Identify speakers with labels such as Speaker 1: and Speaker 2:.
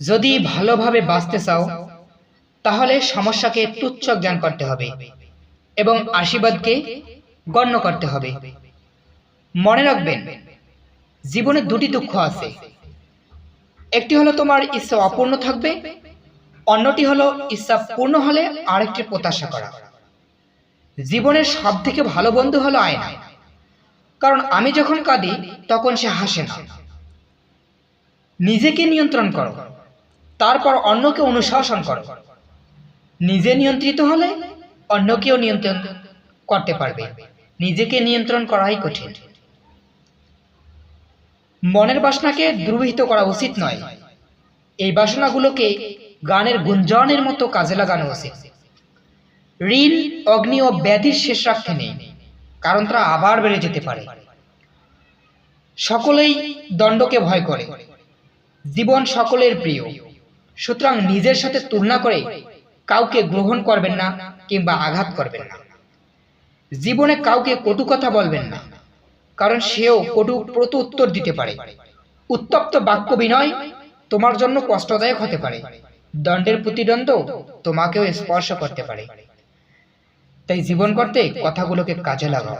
Speaker 1: যদি ভালোভাবে বাঁচতে চাও, তাহলে সমস্যাকে তুচ্ছ জ্ঞান করতে হবে এবং আশীর্বাদকে গণ্য করতে হবে। মনে রাখবেন, জীবনে দুটি দুঃখ আছে। একটি হলো তোমার ইচ্ছা অপূর্ণ থাকবে, অন্যটি হলো ইচ্ছা পূর্ণ হলে আরেকটি প্রত্যাশা করা। জীবনের সব থেকে ভালো বন্ধু হলো আয়না। কারণ আমি যখন কাঁদি, তখন সে হাসে না। নিজেকে নিয়ন্ত্রণ করো। তারপর অন্যকে অনুশাসন করো। নিজে নিয়ন্ত্রিত হলে অন্যকেও নিয়ন্ত্রণ করতে পারবে। নিজেকে নিয়ন্ত্রণ করাই কঠিন। মনের বাসনাকে দুর্বিহিত করা উচিত নয়। এই বাসনাগুলোকে গানের গুঞ্জনের মতো কাজে লাগানো উচিত। ঋণ, অগ্নি ও ব্যাধির শেষ রাখতে নেই, কারণ তারা আবার বেড়ে যেতে পারে। সকলেই দণ্ডকে ভয় করে। জীবন সকলের প্রিয়। সুতরাং নিজের সাথে তুলনা করে কাউকে গ্রহণ করবেন না কিংবা আঘাত করবেন না। জীবনে কাউকে কটু কথা বলবেন না, কারণ সেও কটু প্রত উত্তর দিতে পারে। উত্তপ্ত বাক্য বিনয় তোমার জন্য কষ্টদায়ক হতে পারে। দণ্ডের প্রতিদ্বন্দ্ব তোমাকেও স্পর্শ করতে পারে। তাই জীবন করতে কথাগুলোকে কাজে লাগাও।